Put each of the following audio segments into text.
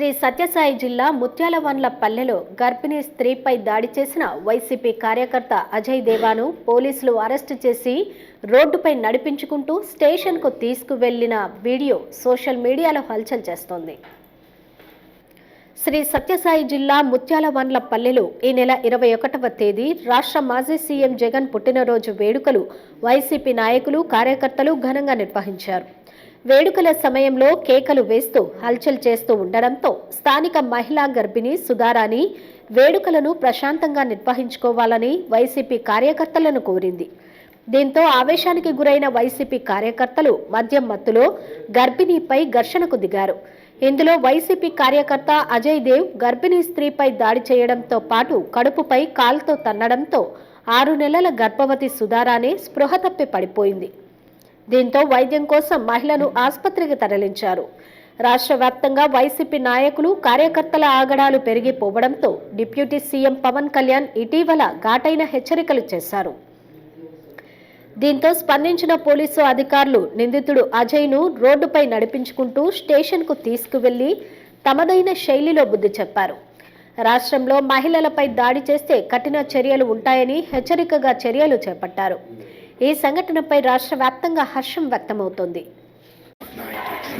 శ్రీ సత్యసాయి జిల్లా ముత్యాలవన్ల పల్లెలో గర్భిణీ స్త్రీపై దాడి చేసిన వైసీపీ కార్యకర్త అజయ్ దేవాను పోలీసులు అరెస్టు చేసి రోడ్డుపై నడిపించుకుంటూ స్టేషన్కు తీసుకువెళ్ళిన వీడియో సోషల్ మీడియాలో హల్చల్ చేస్తోంది. శ్రీ సత్యసాయి జిల్లా ముత్యాలవన్ల పల్లెలో ఈ నెల ఇరవై ఒకటవ తేదీ రాష్ట్ర మాజీ సీఎం జగన్ పుట్టినరోజు వేడుకలు వైసీపీ నాయకులు కార్యకర్తలు ఘనంగా నిర్వహించారు. వేడుకల సమయంలో కేకలు వేస్తూ హల్చల్ చేస్తూ ఉండడంతో స్థానిక మహిళా గర్భిణి సుధారాణి వేడుకలను ప్రశాంతంగా నిర్వహించుకోవాలని వైసీపీ కార్యకర్తలను కోరింది. దీంతో ఆవేశానికి గురైన వైసీపీ కార్యకర్తలు మద్యం మత్తులో గర్భిణీపై ఘర్షణకు దిగారు. ఇందులో వైసీపీ కార్యకర్త అజయ్ దేవ్ గర్భిణీ స్త్రీపై దాడి చేయడంతో పాటు కడుపుపై కాలుతో తన్నడంతో ఆరు నెలల గర్భవతి సుధారానే స్పృహ తప్పి పడిపోయింది. దీంతో వైద్యం కోసం మహిళను ఆసుపత్రికి తరలించారు. రాష్ట్ర వ్యాప్తంగా వైసీపీ నాయకులు కార్యకర్తల ఆగడాలు పెరిగిపోవడంతో డిప్యూటీ సీఎం పవన్ కళ్యాణ్ ఇటీవల ఘాటైన హెచ్చరికలు చేశారు. దీంతో స్పందించిన పోలీసు అధికారులు నిందితుడు అజయ్ను రోడ్డుపై నడిపించుకుంటూ స్టేషన్కు తీసుకువెళ్ళి తమదైన శైలిలో బుద్ధి చెప్పారు. రాష్ట్రంలో మహిళలపై దాడి చేస్తే కఠిన చర్యలు ఉంటాయని హెచ్చరికగా చర్యలు చేపట్టారు. ఈ సంఘటనపై రాష్ట్ర వ్యాప్తంగా హర్షం వ్యక్తమవుతోంది.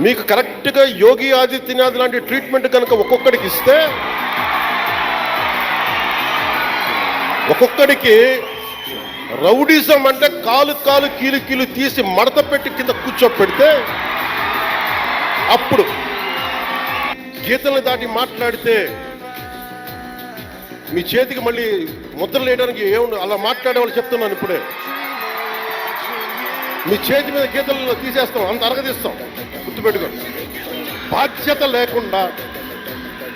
మీకు కరెక్ట్గా యోగి ఆదిత్యనాథ్ లాంటి ట్రీట్మెంట్ కనుక ఒక్కొక్కడికి ఇస్తే ఒక్కొక్కడికి రౌడీజం అంటే కాలు కాలు కీలు కీలు తీసి మడత పెట్టి కింద కూర్చోపెడితే అప్పుడు గీతల్ని దాటి మాట్లాడితే మీ చేతికి మళ్ళీ ముద్ర లేయడానికి ఏముంది అలా మాట్లాడే వాళ్ళు చెప్తున్నాను ఇప్పుడే. మీ చేతి మీద గీతలు తీసేస్తాం అంత అరగదిస్తాం. గుర్తుపెట్టుకోండి. బాధ్యత లేకుండా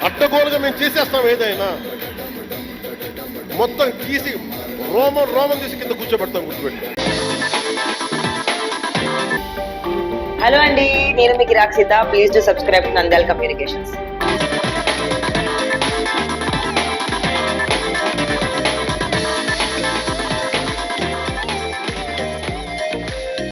అడ్డగోలుగా మేము చేసేస్తాం ఏదైనా మొత్తం తీసి రోమం రోమం తీసి కింద కూర్చోబెడతాం గుర్తుపెట్టి హలో అండి నేను మీకు Rakshita please to subscribe Nandal Communications